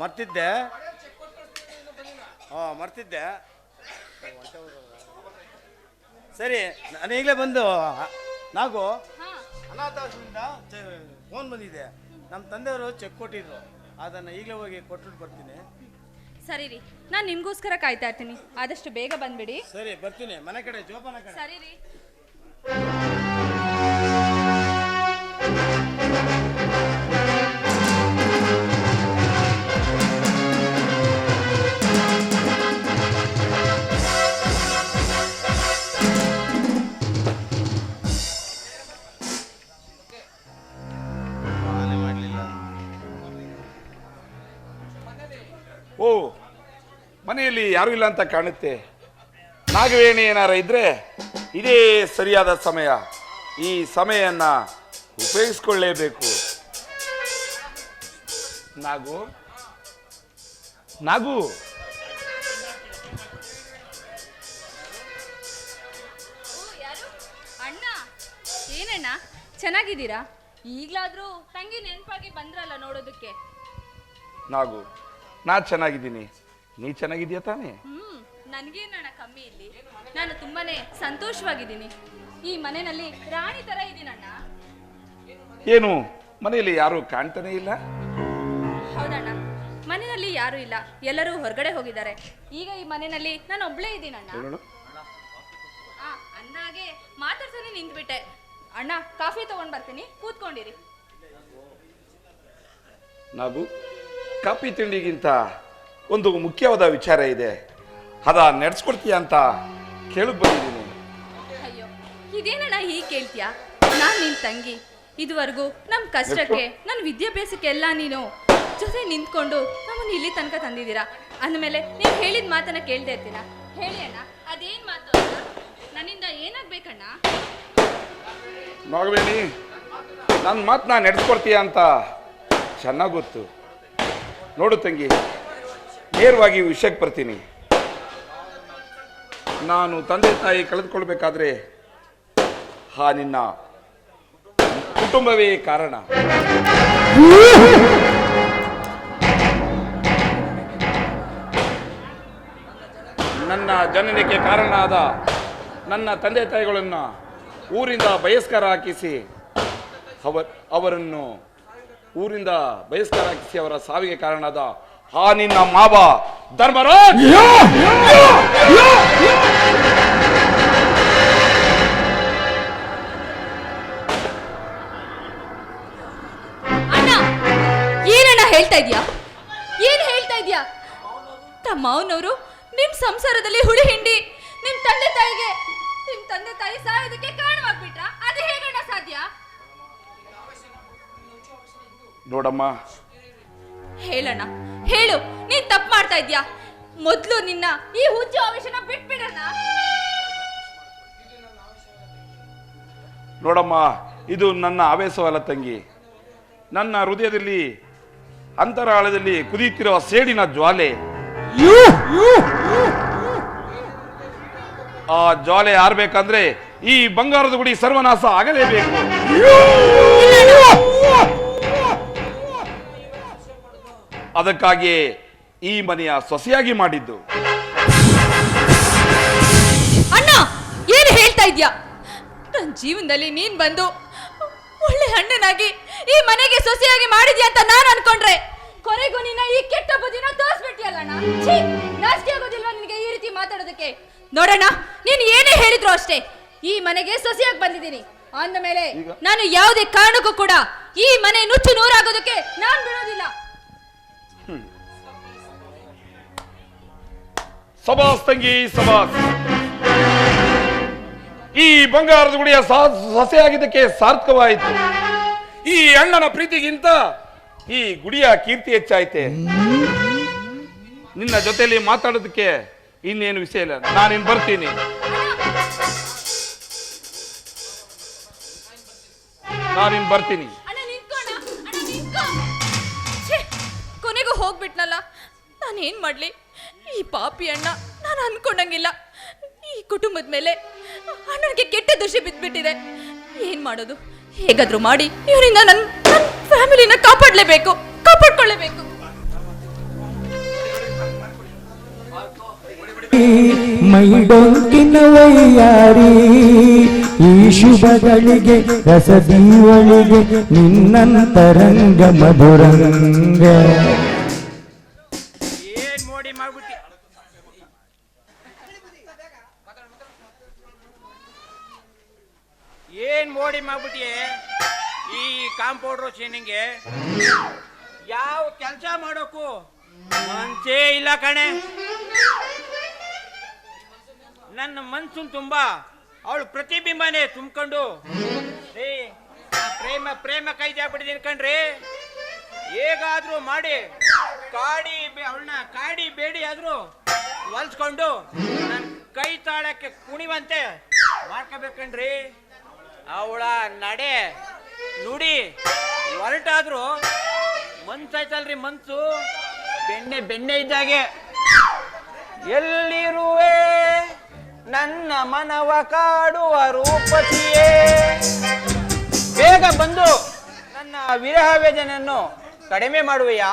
ಮರ್ತಿದ್ದೆ. ಹಾಂ ಮರ್ತಿದ್ದೆ. ಸರಿ ನಾನು ಈಗಲೇ ಬಂದು ನಾಗು ಹಾ. ಅನಾಥಾಶ್ರಮದಿಂದ ಫೋನ್ ಬಂದಿದೆ. ನಮ್ಮ ತಂದೆಯವರು ಚೆಕ್ ಕೊಟ್ಟಿದ್ರು. ಅದನ್ನು ಈಗಲೇ ಹೋಗಿ ಕೊಟ್ಬಿಟ್ಟು ಬರ್ತೀನಿ. ಸರಿ ರೀ. ನಾನು ನಿಮಗೋಸ್ಕರ ಕಾಯ್ತಾ ಇರ್ತೀನಿ. ಆದಷ್ಟು ಬೇಗ ಬಂದ್ಬಿಡಿ. ಸರಿ ಬರ್ತೀನಿ. ಮನೆ ಕಡೆ ಜೋಪಾನ ಕಡೆ. ಸರಿ ರೀ. ಮನೆಯಲ್ಲಿ ಯಾರೂ ಇಲ್ಲ ಅಂತ ಕಾಣುತ್ತೆ? ನಾಗವೇಣಿ ಏನಾರ ಇದ್ರೆ ಇದೇ ಸರಿಯಾದ ಸಮಯ. ಈ ಸಮಯನ್ನ ಉಪಯೋಗಿಸ್ಕೊಳ್ಳೇಬೇಕು. ನಾಗು? ನಾಗು? ಅಣ್ಣ? ಏನಣ್ಣ ಚೆನ್ನಾಗಿದ್ದೀರಾ? ಈಗಲಾದ್ರೂ ತಂಗಿ ನೆನಪಾಗಿ ಬಂದ್ರಲ್ಲ ನೋಡೋದಕ್ಕೆ. ನಾಗು ನಾ ಚೆನ್ನಾಗಿದ್ದೀನಿ. ನೀ ಚೆನ್ನಾಗಿದ್ಯಾ ತಾನೇ? ಹ್ಮ್ ನನ್ಗೇನಣ್ಣ ಕಮ್ಮಿ ಇಲ್ಲಿ? ನಾನು ತುಂಬಾನೇ ಸಂತೋಷವಾಗಿದ್ದೀನಿ. ಈ ಮನೆಯಲ್ಲಿ ರಾಣಿ ತರ ಇದ್ದೀನಣ್ಣ ಏನು? ಮನೆಯಲ್ಲಿ ಯಾರು ಕಾಣ್ತಾನೆ ಇಲ್ಲ? ಹೌದಣ್ಣ. ಮನೆಯಲ್ಲಿ ಯಾರು ಇಲ್ಲ. ಎಲ್ಲರೂ ಹೊರಗಡೆ ಹೋಗಿದ್ದಾರೆ. ಈಗ ಈ ಮನೆಯಲ್ಲಿ ನಾನು ಒಬ್ಳೇ ಇದ್ದೀನಣ್ಣ ಹೇಳೋಣ. ಆ, ಅಂದಾಗೆ ಮಾತಾಡ್ತಾನೆ ನಿಂತ್ಬಿಟ್ಟೆ. ಅಣ್ಣ ಕಾಫಿ ತಗೊಂಡ್ ಬರ್ತೀನಿ. ಕೂತ್ಕೊಂಡಿರಿ. ನಾವು ಕಾಫಿ ತಿಂಡಿಗಿಂತ ಒಂದು ಮುಖ್ಯವಾದ ವಿಚಾರ ಇದೆ. ಅದ ನಡೆಸ್ಕೊಡ್ತೀಯ ಅಂತ ಕೇಳಕ್ ಬಂದಿದ್ದೀನಿ. ಅಯ್ಯೋ ಇದೇನಣ್ಣ ಹೀಗೆ ಕೇಳ್ತೀಯಾ? ನಾನು ನಿನ್ ತಂಗಿ. ಇದುವರೆಗೂ ನಮ್ಮ ಕಷ್ಟಕ್ಕೆ ನನ್ನ ವಿದ್ಯಾಭ್ಯಾಸಕ್ಕೆಲ್ಲ ನೀನು ಜೊತೆ ನಿಂತ್ಕೊಂಡು ನಮ್ಮನ್ನು ಇಲ್ಲಿ ತನಕ ತಂದಿದ್ದೀರಾ? ಅಂದಮೇಲೆ ನೀವು ಹೇಳಿದ ಮಾತನ್ನ ಕೇಳ್ದೆ ಇರ್ತೀನ ಹೇಳಿ ಅಣ್ಣ ಅದೇನ್ ಮಾತು ಅಣ್ಣ? ನನ್ನಿಂದ ಏನಾಗ್ಬೇಕಣ್ಣ? ನೋಡಬೇಡಿ ನನ್ನ ಮಾತು ನಾನು ನಡೆಸ್ಕೊಡ್ತೀಯ ಅಂತ ಚೆನ್ನಾಗಿ ಗೊತ್ತು. ನೋಡು ತಂಗಿ. ನೇರವಾಗಿ ವಿಷಯಕ್ಕೆ ಬರ್ತೀನಿ. ನಾನು ತಂದೆ ತಾಯಿ ಕಳೆದುಕೊಳ್ಬೇಕಾದ್ರೆ ಹಾ, ನಿನ್ನ ಕುಟುಂಬವೇ ಕಾರಣ. ನನ್ನ ಜನನಕ್ಕೆ ಕಾರಣ ಆದ ನನ್ನ ತಂದೆ ತಾಯಿಗಳನ್ನು ಊರಿಂದ ಬಯಸ್ಕಾರ ಹಾಕಿಸಿ ಅವರ, ಅವರನ್ನು ಊರಿಂದ ಬಯಸ್ಕಾರ ಹಾಕಿಸಿ ಅವರ ಸಾವಿಗೆ ಕಾರಣ ಆ ನಿನ್ನ ಮಾವ ಧರ್ಮರಾಜ್ ಅಣ್ಣ ಏನಣ್ಣ ಹೇಳ್ತಾ ಇದ್ಯಾ ಏನ್ ಹೇಳ್ತಾ ಇದ್ಯಾ ತಮ್ಮ ಮಾವನವರು ನಿಮ್ ಸಂಸಾರದಲ್ಲಿ ಹುಳಿ ಹಿಂಡಿ ನಿಮ್ ತಂದೆ ತಾಯಿಗೆ ನಿಮ್ ತಂದೆ ತಾಯಿ ಸಾಯೋದಕ್ಕೆ ಕಾರಣವಾಗ್ಬಿಟ್ರ ಅದು ಹೇಗಣ್ಣ ಸಾಧ್ಯ ನೋಡಮ್ಮ ಹೇಳಣ್ಣ ಹೇಳು ನೀನ್ ತಪ್ಪು ಮಾಡ್ತಾ ಇದ್ಯಾ? ಮೊದ್ಲು ನಿನ್ನ ಈ ಹುಚ್ಚು ಆವೇಶನ ಬಿಟ್ಬಿಡಣ್ಣ ನೋಡಮ್ಮ ಇದು ನನ್ನ ಆವೇಶವಲ್ಲ ತಂಗಿ. ನನ್ನ ಹೃದಯದಲ್ಲಿ ಅಂತರಾಳದಲ್ಲಿ ಕುದಿಯುತ್ತಿರುವ ಸೇಡಿನ ಜ್ವಾಲೆ. ಆ ಜ್ವಾಲೆ ಆರ್ಬೇಕಂದ್ರೆ ಈ ಬಂಗಾರದ ಗುಡಿ ಸರ್ವನಾಶ ಆಗಲೇಬೇಕು. ಅದಕ್ಕಾಗಿಯೇ ಈ ಮನೆಯ ಸೊಸೆಯಾಗಿ ಮಾಡಿದ್ದು. ಅಣ್ಣ ಏನು ಹೇಳ್ತಾ ಇದ್ಯಾ? ನನ್ನ ಜೀವನದಲ್ಲಿ ನೀನ್ ಬಂದು ಒಳ್ಳೆ ಅಣ್ಣನಾಗಿ ಈ ಮನೆಗೆ ಸೊಸೆಯಾಗಿ ಮಾಡಿದ್ಯಾ ಅಂತ ನಾನು ಅನ್ಕೊಂಡ್ರೆ ಕೊನೆಗೂ ನಿನ್ನ ಈ ಕೆಟ್ಟ ಬುದ್ಧಿನ ತೋರಿಸ್ಬಿಟ್ಟಿಯಲ್ಲಣ್ಣ ಛೀ ನಾಚಿಕೆ ಆಗೋದಿಲ್ವಾ ನಿನಗೆ ಈ ರೀತಿ ಮಾತಾಡೋದಕ್ಕೆ? ನೋಡೋಣ ನೀನು ಏನೇ ಹೇಳಿದ್ರು ಅಷ್ಟೇ ಈ ಮನೆಗೆ ಸೊಸೆಯಾಗಿ ಬಂದಿದ್ದೀನಿ. ಅಂದ ಮೇಲೆ ಈಗ? ನಾನು ಯಾವುದೇ ಕಾರಣಕ್ಕೂ ಕೂಡ ಈ ಮನೆ ನುಚ್ಚು ನೂರಾಗೋದಕ್ಕೆ ನಾನು ಬಿಡೋದಿಲ್ಲ. ಸಭಾಸ್ ತಂಗಿ ಸಬಾಸ್ ಈ ಬಂಗಾರದ ಗುಡಿಯ ಸಸೆಯಾಗಿದ್ದಕ್ಕೆ ಸಾರ್ಥಕವಾಯಿತು. ಈ ಅಣ್ಣನ ಪ್ರೀತಿಗಿಂತ ಈ ಗುಡಿಯ ಕೀರ್ತಿ ಹೆಚ್ಚಾಯ್ತೆ. ನಿನ್ನ ಜೊತೆಯಲ್ಲಿ ಮಾತಾಡೋದಕ್ಕೆ ಇನ್ನೇನು ವಿಷಯ ಇಲ್ಲ. ನಾನಿನ್ ಬರ್ತೀನಿ. ನಾನಿನ್ ಬರ್ತೀನಿ. ಕೊನೆಗೂ ಹೋಗ್ಬಿಟ್ನಲ್ಲ. ನಾನೇನ್ ಮಾಡ್ಲಿ? ಈ ಪಾಪಿ ಅಣ್ಣ ನಾನು ಅನ್ಕೊಂಡಂಗಿಲ್ಲ. ಈ ಕುಟುಂಬದ ಮೇಲೆ ಅಣ್ಣನಿಗೆ ಕೆಟ್ಟ ದೃಶ್ಯ ಬಿದ್ಬಿಟ್ಟಿದೆ. ಏನು ಮಾಡೋದು? ಹೇಗಾದರೂ ಮಾಡಿ ಇವರಿಂದ ನನ್ನ ಫ್ಯಾಮಿಲಿನ ಕಾಪಾಡಲೇಬೇಕು, ಕಾಪಾಡ್ಕೊಳ್ಳೇಬೇಕು. ಮೈಡೊಂಕಿನ ವೈಯಾರಿ ಈ ಶುಭಗಳಿಗೆ, ರಸದೀವಳಿಗೆ ನಿನ್ನಂತರಂಗ ಮಧುರಂಗ. ಏನ್ ಮೋಡಿ ಮಾಡ್ಬಿಟ್ಟಿ? ಈ ಕಾಂಪೌಂಡ್ರು ಚೇನಿಂಗೆ ಯಾವ ಕೆಲಸ ಮಾಡೋಕು? ಮನ್ಸೇ ಇಲ್ಲ ಕಣೆ. ನನ್ನ ಮನ್ಸು ತುಂಬಾ, ಅವಳು ಪ್ರತಿಬಿಂಬನೇ ತುಂಬಿಕೊಂಡು. ಪ್ರೇಮ ಪ್ರೇಮ ಕೈ ಆಗ್ಬಿಟ್ಟಿದ್ದೀನಿ ಕಣ್ರಿ. ಹೇಗಾದ್ರೂ ಮಾಡಿ, ಕಾಡಿ ಅವಳನ್ನ ಕಾಡಿ ಬೇಡಿ ಆದ್ರೂ ಹೊಲ್ಸ್ಕೊಂಡು ನನ್ನ ಕೈ ತಾಳಕ್ಕೆ ಕುಣಿವಂತೆ ಮಾಡ್ಕೋಬೇಕಣ್ರಿ. ಅವಳ ನಡೆ ನುಡಿ ಹೊರಟಾದ್ರು ಮನ್ಸಾಯ್ತಲ್ರಿ ಮನ್ಸು. ಬೆಣ್ಣೆ ಬೆಣ್ಣೆ ಇದ್ದಾಗೆ ಎಲ್ಲಿರುವೆ? ನನ್ನ ಮನವ ಕಾಡುವ ರೂಪತಿಯೇ. ಬೇಗ ಬಂದು ನನ್ನ ವಿರಹ ವೇದನೆಯನ್ನು ಕಡಿಮೆ ಮಾಡುವೆಯಾ?